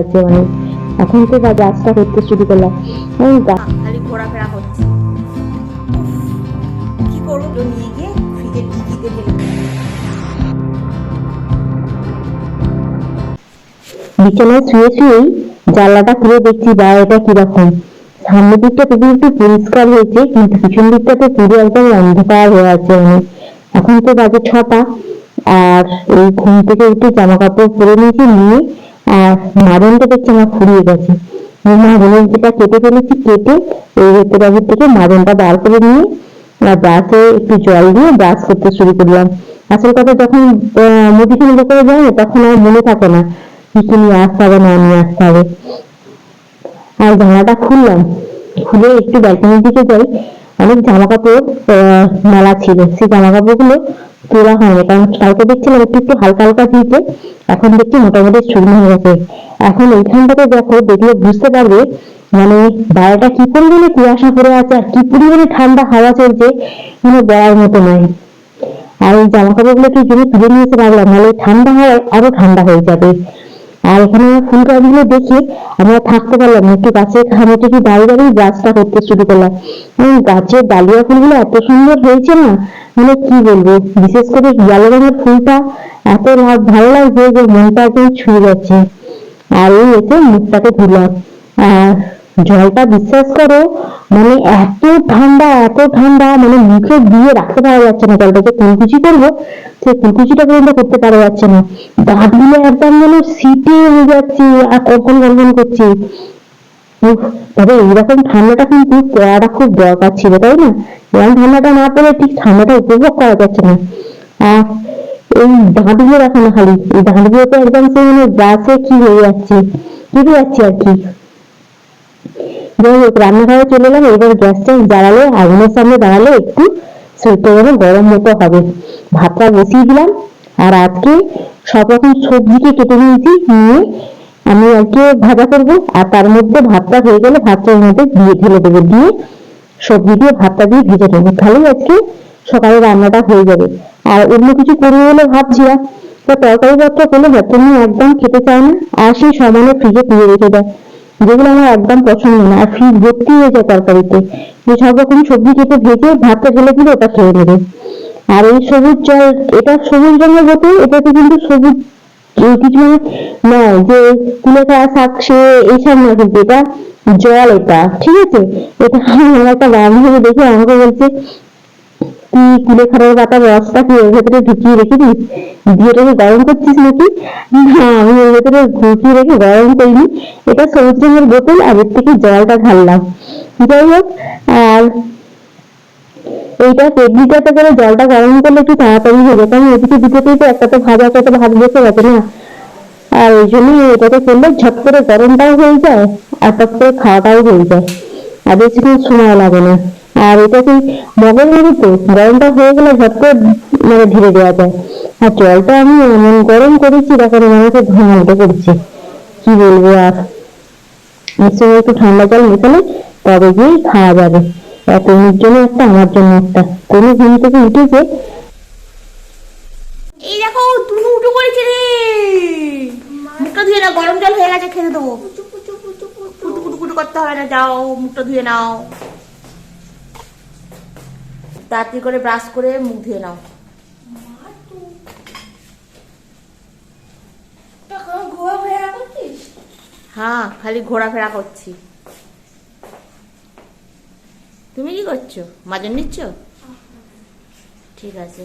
আছে মানে। এখন তো বা গাছটা করতে শুরু করলাম। আমি খালি ঘোরাফেরা হচ্ছে। কি করব? তো নিয়ে গিয়ে ফ্রিজের টিকিতে বিছানায় শুয়ে শুয়েই জানলাটা খুলে দেখছি বাইরেটা কীরকম। সামনের দিকটা তবু একটু পরিষ্কার হয়েছে কিন্তু পিছন দিকটাতে পুরো একদম অন্ধকার হয়ে আছে মানে। এখন তো বাজে ছটা আর এই ঘুম থেকে উঠে জামা কাপড় পরে নিয়েছি নিয়ে আর মাদনটা দেখছি আমার ফুরিয়ে গেছে। মাদনের যেটা কেটে ফেলেছি, কেটে এই ভেতরে আগের থেকে মাদনটা বার করে নিয়ে, আর ব্রাশে একটু জল দিয়ে ব্রাশ করতে শুরু করলাম। আসল কথা যখন মুদিখানা দোকানে যাই তখন আর মনে থাকে না কি নিয়ে আসতে হবে, না নিয়ে আসতে হবে। আর জামাটা খুললাম, খুলে একটু ব্যালকনির দিকে যাই। অনেক জামা কাপড় মেলা ছিল। সেই জামা কাপড়গুলো তোলা হয়নি। কারণ কালকে দেখছিলাম একটু একটু হালকা হালকা ভিজে এখন দেখছি মোটামুটি শুকনো হয়ে গেছে। এখন এইখানটাতে দেখো, দেখলে বুঝতে পারবে মানে বাইরেটা কি পরিমাণে কুয়াশা পড়ে আছে আর কি পরিমাণে ঠান্ডা হাওয়া চলছে মানে বলার মতো নয় আর এই জামা কাপড়গুলো কি জিনিস তুলে নিয়ে এসে রাখলাম? নাহলে ঠান্ডা হয় আরও ঠান্ডা হয়ে যাবে। আর এখানে ফুল গাছগুলো দেখে আমরা থাকতে পারলাম একটু গাছের খানিকটা কি দাঁড়িয়ে দাঁড়িয়ে গাছটা করতে শুরু করলাম। গাছের ডালিয়া ফুলগুলো এত সুন্দর হয়েছে না মানে কি বলব? বিশেষ করে ইয়েলো রঙের ফুলটা এত ভালো লাগছে যে মনটা একদম ছুঁয়ে যাচ্ছে। আর এই এসে মুখটাকে ধুলাম। আর জলটা বিশ্বাস করো মানে এত ঠান্ডা এত ঠান্ডা মানে মুখে দিয়ে রাখতে পারা যাচ্ছে না জলটা যে কুলকুচি করব, সেই কুলকুচিটা পর্যন্ত করতে পারা যাচ্ছে না। দাঁতগুলো একদম যেন সিটে হয়ে যাচ্ছে আর কখন গনগন করছে। তবে এইরকম ঠান্ডাটা কিন্তু পড়াটা খুব দরকার ছিল, তাই না? এরকম ঠান্ডাটা না পড়লে ঠিক ঠান্ডাটা উপভোগ করা যাচ্ছে না। আর এই দাঁতগুলো দেখো না খালি। এই দাঁতগুলো তো একদম সেই মানে গাছে কি হয়ে যাচ্ছে, কেটে যাচ্ছে আর কি। যাই হোক, রান্নাঘরে চলে এলাম। এবার জ্বালালে, আগুনের সামনে দাঁড়ালে একটু গরম মতো হবে। ভাতটা বসিয়ে দিলাম। আর আজকে সব রকম সবজিকে কেটে নিয়েছি, নিয়ে আমি আজকে ভাজা করব। আর তার মধ্যে ভাতটা হয়ে গেলে ভাতটা এর মধ্যে দিয়ে ঢেলে দেবো। দিয়ে সবজি দিয়ে ভাতটা দিয়ে ভেজে নেব। তাহলেই আজকে সকালে রান্নাটা হয়ে যাবে। আর অন্য কিছু করব বলে ভাবছিলাম তো তরকারি পত্র করলে যতনি একদম খেতে চায় না। আর সেই সমানে ফ্রিজে তুলে রেখে দেয়। যেগুলো আমার একদম পছন্দ না। আর ফ্রিজ ভর্তি হয়ে যায় তরকারিতে। যে সব রকম সবজি কেটে ভেজে ভাতটা ঢেলে দিলে ওটা খেয়ে নেবে। আর এই সবুজ জল, এটা সবুজ রঙের বোতল, এটাতে কিন্তু সবুজ কিছু মানে নয়, যে কুলেখা শাক, সে, এইসব না কিন্তু এটা জল এটা, ঠিক আছে? এটা আমার একটা দেখে আমাকে বলছে তুই কুলেখাড়ার কি ওর ভেতরে ঢুকিয়ে দিয়ে ওটাকে গরম করছিস নাকি? না, আমি ওর ভেতরে ঢুকিয়ে রেখে গরম করিনি। এটা বোতল আর এর থেকে জলটা ঢাললাম। যাই হোক, আর এইটা কেটলিটাতে করে জলটা গরম করলে একটু তাড়াতাড়ি যেত আমি এদিকে দুটোতেই তো একটা তো ভাজা একটা তো ভাত বসে গেছে না। আর ওই জন্যই এটাতে করলে ঝট করে গরমটাও হয়ে যায় আর টপ করে খাওয়াটাও হয়ে যায়। আর বেশিক্ষণ সময় লাগে না। আর এটা কি মগের মতো তো গরমটা হয়ে গেলে ঝট করে মানে ঢেলে দেওয়া যায়। আর জলটা আমি এমন গরম করেছি তখন মনে হচ্ছে ধোঁয়া উঠে পড়ছে। কি বলব আর? এর সঙ্গে একটু ঠান্ডা জল মেশালে তবে গিয়েই খাওয়া যাবে। আর তনুর জন্য একটা আমার জন্য একটা। কোনো ঘুম থেকে উঠেছে? এই দেখো টুনু উঠু করেছে রে মুখটা ধুয়ে নাও গরম জল হয়ে গেছে খেতে দেবো কুটু কুটু কুটু করতে হবে না যাও মুখটা ধুয়ে নাও। তাড়াতাড়ি করে ব্রাশ করে মুখ ধুয়ে নাও। হ্যাঁ খালি ঘোরাফেরা করছি। তুমি কি করছ? মাজন নিচ্ছ? ঠিক আছে।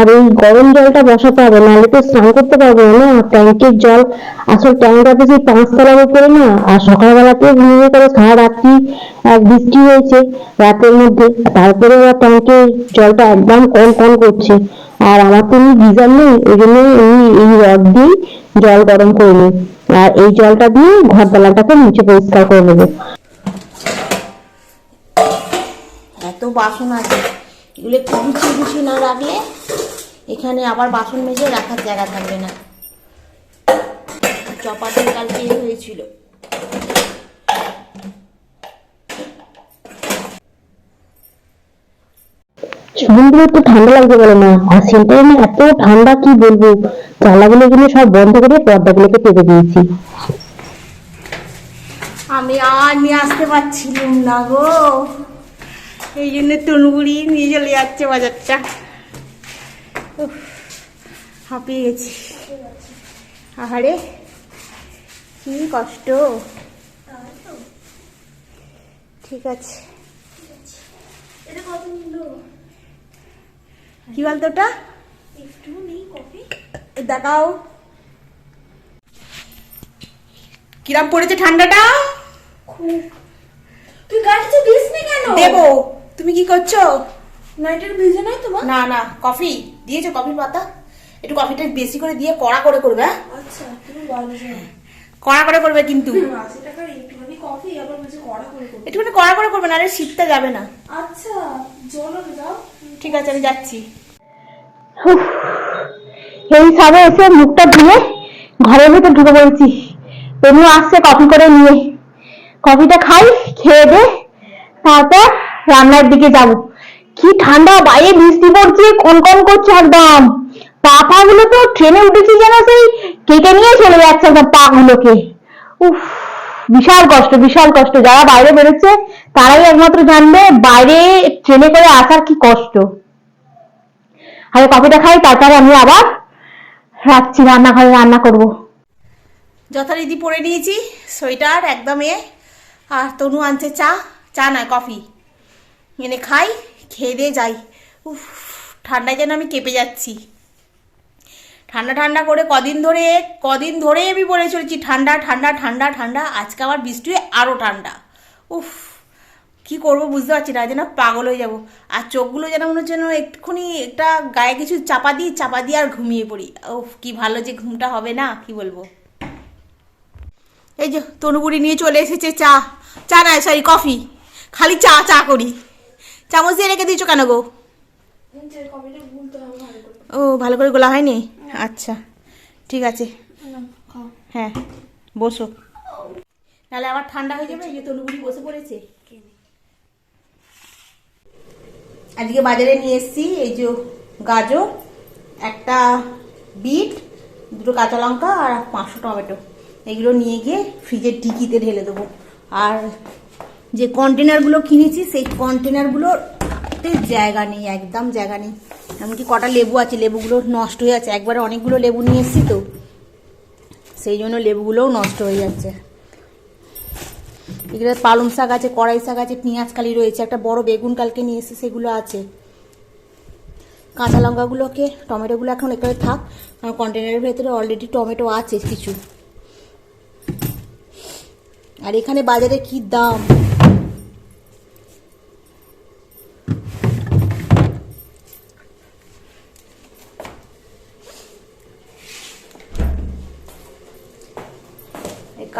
আর এই গরম জলটা বসাতে হবে, নাহলে তো স্নান করতে পারব না, ট্যাঙ্কের জল, আসল ট্যাঙ্কটাতে সেই পাঁচতলার উপরে না, আর সকালবেলাতে ঘুমিয়ে করে সারা রাত্রি এক বৃষ্টি হয়েছে রাতের মধ্যে, তারপরে আবার ট্যাঙ্কের জলটা একদম কন কন করছে, আর আমার তো এমনি গিজার নেই ওই জন্য এই এই রড দিয়ে জল গরম করে নিই, আর এই জলটা দিয়ে ঘর দালাটাকে নিচে পরিষ্কার করে নেব। এত বাসন আছে, এগুলো একটু গুছিয়ে না রাখলে এখানে আবার বাসন মেজে রাখার জায়গা থাকবে না। চপাতের কালকে হয়েছিল। সমুদ্রে একটু ঠান্ডা লাগছে বলে না। আর না এত ঠান্ডা কি বলব? জানলাগুলো এগুলো সব বন্ধ করে পর্দাগুলোকে পেতে দিয়েছি। আমি আর নিয়ে আসতে পারছিলাম না গো। এই জন্য তনুগুড়ি নিয়ে চলে যাচ্ছে বাজারটা। হাঁপিয়ে গেছি আহারে কি কষ্ট। ঠিক আছে। কি বলতো ওটা? দেখাও। কিরাম পড়েছে ঠান্ডাটা? খুব। তুই গাড়িতে দিস নি কেন? দেবো। তুমি কি করছ? নাইটের ভিজে নাই তোমার? না না কফি। দিয়েছ কফির পাতা? একটু কফিটা বেশি করে দিয়ে কড়া করে করবে হ্যাঁ? আচ্ছা তুমি কড়া করে করবে কিন্তু। একটুখানি কড়া করে করবে। একটুখানি কড়া করে করবে না আরে শীতটা যাবে না। আচ্ছা যাও। ঠিক আছে আমি যাচ্ছি। এই সবে এসে মুখটা ধুয়ে ঘরের ভিতর ঢুকে পড়েছি। তনু আসছে কফি করে নিয়ে। কফিটা খাই খেয়ে দে তারপর রান্নার দিকে যাব। কি ঠান্ডা বাইরে বৃষ্টি পড়ছে, কোন কোন করছে একদম। পা পা গুলো তো ট্রেনে উঠেছি যেন সেই কেটে নিয়ে চলে যাচ্ছে একদম পা গুলোকে। উফ, বিশাল কষ্ট বিশাল কষ্ট। যারা বাইরে বেরোচ্ছে, তারাই একমাত্র জানবে বাইরে ট্রেনে করে আসার কি কষ্ট। আগে কফিটা খাই, তারপরে আমি আবার রাখছি, রান্নাঘরে রান্না করব। যথারীতি পরে নিয়েছি, সোয়েটার, একদম আর তনু আনছে চা চা না কফি। এনে খাই। খেয়ে দিয়ে যাই। উফ, ঠান্ডায় যেন আমি কেঁপে যাচ্ছি। ঠান্ডা ঠান্ডা করে কদিন ধরে কদিন ধরে আমি বলে চলেছি, ঠান্ডা ঠান্ডা ঠান্ডা ঠান্ডা, আজকে আবার বৃষ্টি হয়ে আরও ঠান্ডা। উফ, কি করব বুঝতে পারছি না, যেন পাগল হয়ে যাব। আর চোখগুলো যেন মনে হচ্ছে যেন একটুখানি একটা গায়ে কিছু চাপা দিই, চাপা দিয়ে আর ঘুমিয়ে পড়ি। উফ, কি ভালো যে ঘুমটা হবে না, কি বলব। এই যে তনুবুড়ি নিয়ে চলে এসেছে চা। চা না সরি কফি খালি চা চা করি। চামচ দিয়ে রেখে দিয়েছ কেন গো? ও, ভালো করে গোলা হয়নি? আচ্ছা ঠিক আছে। হ্যাঁ বসো। নাহলে আবার ঠান্ডা হয়ে যাবে যে তনুগুড়ি বসে পড়েছে। আজকে বাজারে নিয়ে এসেছি, এই যে গাজর, একটা বিট, দুটো কাঁচা লঙ্কা আর পাঁচশো টমেটো। এগুলো নিয়ে গিয়ে ফ্রিজের টিকিতে ঢেলে দেবো। আর যে কন্টেনারগুলো কিনেছি, সেই কন্টেনারগুলোতে জায়গা নেই, একদম জায়গা নেই। এমনকি কটা লেবু আছে, লেবুগুলো নষ্ট হয়ে যাচ্ছে। একবারে অনেকগুলো লেবু নিয়ে এসেছি তো। সেই জন্য লেবুগুলোও নষ্ট হয়ে যাচ্ছে। এগুলো পালং শাক আছে, কড়াই শাক আছে, পেঁয়াজ কালি রয়েছে, একটা বড় বেগুন কালকে নিয়ে এসে সেগুলো আছে। কাঁচা লঙ্কাগুলোকে, টমেটোগুলো এখন এখানে থাক, কারণ কন্টেনারের ভেতরে অলরেডি টমেটো আছে কিছু। আর এখানে বাজারে কি দাম?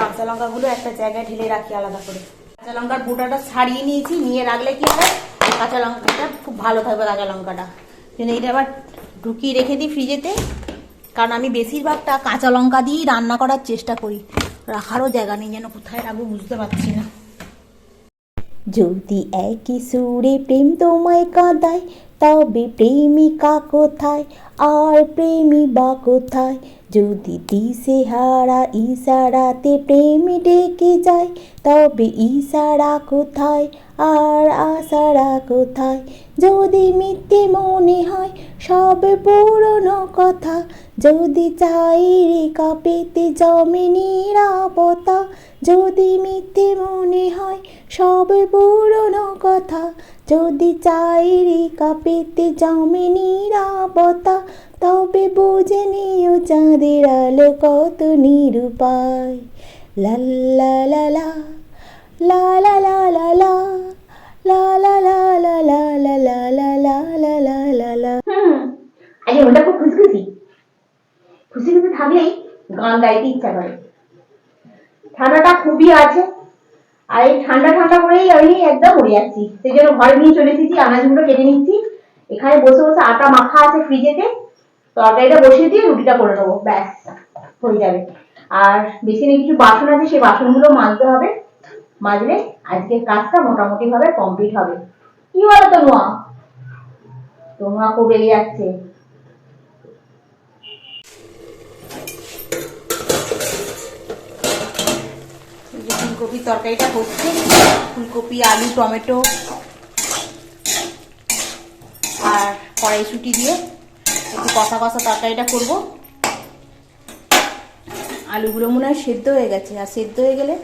কাঁচা লঙ্কাগুলো একটা জায়গায় ঢেলে রাখি আলাদা করে। কাঁচা লঙ্কার বোটাটা ছাড়িয়ে নিয়েছি, নিয়ে রাখলে কি হয়? কাঁচা লঙ্কাটা খুব ভালো থাকবে কাঁচা লঙ্কাটা। কিন্তু এটা আবার ঢুকিয়ে রেখে দিই ফ্রিজেতে, কারণ আমি বেশিরভাগটা কাঁচা লঙ্কা দিয়েই রান্না করার চেষ্টা করি। রাখারও জায়গা নেই, যেন কোথায় রাখব বুঝতে পারছি না। যদি একই সুরে প্রেম তোমায় কাঁদায় তবে প্রেমিকা কোথায়? আর প্রেমী বা কোথায়? যদি দিশে হারা ইশারাতে প্রেমী ডেকে যায়, তবে ইশারা কোথায়? আর আশারা কোথায়? যদি মিথ্যে মনে হয়, সব পুরনো কথা। যদি চাই রেখা পেতে জমে নিরাপতা যদি মিথ্যে মনে হয়, সব পুরনো কথা। যদি চাই রেখা পেতে জমে নিরাপতা তবে বুঝে নিও চাঁদের আলো কত নিরুপায় খুশি খুশি থাকলেই গান গাইতে ইচ্ছা করে ঠান্ডাটা খুবই আছে আর এই ঠান্ডা ঠান্ডা করেই আমি একদম উড়ে যাচ্ছি। সেই জন্য ঘরে নিয়ে চলে এসেছি, আনাজগুলো কেটে নিচ্ছি। এখানে বসে বসে আটা মাখা আছে ফ্রিজেতে। তরকারিটা বসিয়ে দিয়ে রুটিটা করে নেব, ব্যাস, হয়ে যাবে। আর বেশি নেই, কিছু বাসন আছে, সেই বাসনগুলো মাজতে হবে। মাজলে আজকের কাজটা মোটামুটি ভাবে কমপ্লিট হবে। কি বলো তো নোয়া তোমা খুব রেগে যাচ্ছে। ফুলকপির তরকারিটা হচ্ছে ফুলকপি, আলু, টমেটো আর কড়াইশুটি দিয়ে একটু কষা কষা তরকারিটা করব। আলুগুলো মনে হয় সেদ্ধ হয়ে গেছে। আর সেদ্ধ হয়ে গেলে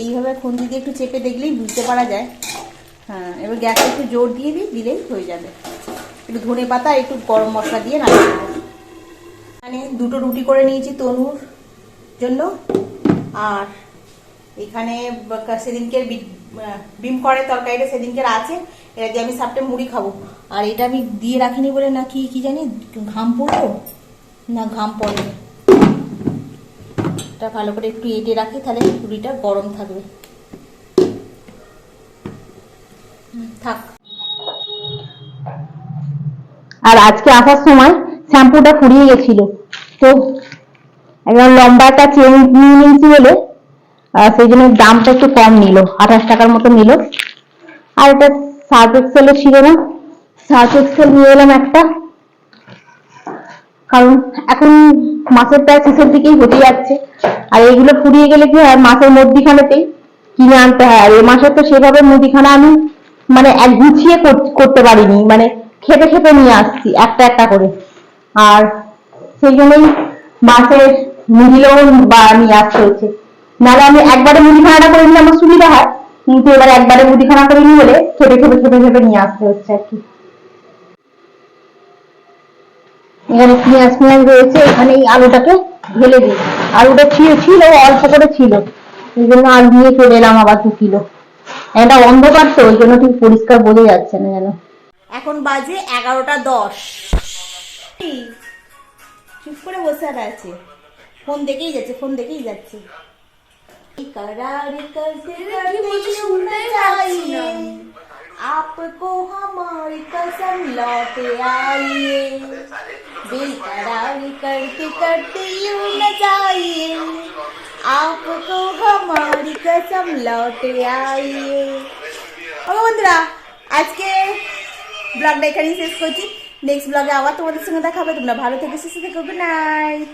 এইভাবে খুন্তি দিয়ে একটু চেপে দেখলেই বুঝতে পারা যায়। হ্যাঁ এবার গ্যাসে একটু জোর দিয়ে দিই, দিলেই হয়ে যাবে। একটু ধনে পাতা একটু গরম মশলা দিয়ে দেবো এখানে দুটো রুটি করে নিয়েছি তনুর জন্য। আর এখানে আহ, বিম করে তরকারিটা সেদিনকের আছে এটা দিয়ে আমি সাপটে মুড়ি খাব। আর এটা আমি দিয়ে রাখিনি বলে না কি কি জানি ঘাম পড়ল? না ঘাম পড়েনি। এটা ভালো করে একটু এঁটে রাখি তাহলে রুটিটা গরম থাকবে। থাক। আর আজকে আসার সময় শ্যাম্পুটা ফুরিয়ে গেছিল। তো একদম লম্বা একটা নিয়ে নিয়েছি বলে সেই জন্য দামটা একটু কম নিল, আঠাশ টাকার মতো নিল। আর এটা সার্ফ এক্সেলও ছিল না সার্ফ এক্সেল নিয়ে এলাম একটা। কারণ এখন মাসের প্রায় শেষের দিকেই হতে যাচ্ছে। আর এইগুলো ফুরিয়ে গেলে কি হয় মাসের মধ্যিখানেতেই কিনে আনতে হয়। আর এ মাসে তো সেভাবে মুদিখানা আমি মানে এক গুছিয়ে কর- করতে পারিনি মানে খেপে খেপে নিয়ে আসছি, একটা একটা করে। আর সেই জন্যই মাসের মিডিলেও বা নিয়ে আসতে হচ্ছে নাহলে আমি একবারে মুদিখানাটা করে নিলে আমার সুবিধা হয়। কিন্তু এবার একবারে মুদিখানা করে নিয়ে খেপে খেপে খেপে খেপে নিয়ে আসতে হচ্ছে আর কি। এখানে পেঁয়াজ পেঁয়াজ রয়েছে, এখানে এই আলুটাকে ঢেলে দিই। আলুটা ছিল ছিল, অল্প করে ছিল। এই জন্য আলু নিয়ে চলে এলাম আবার দু কিলো। এটা অন্ধকার তো, ওই জন্য ঠিক পরিষ্কার বোঝা যাচ্ছে না যেন। এখন বাজে এগারোটা দশ। চুপ করে বসে আছে। ফোন দেখেই যাচ্ছে, ফোন দেখেই যাচ্ছে। करार करते करते मुझे यूं सुनना ही चाहिए सुना। आपको हमारी कसम लौट आइए बेकरार करते करते यूं न जाइए आपको हमारी कसम लौट आइए ও বন্ধুরা আজকে ব্লগটা এখানেই শেষ করছি নেক্সট ব্লগে আবার তোমাদের সঙ্গে দেখা হবে তোমরা ভালো থেকে সুস্থ থেকো গুড নাইট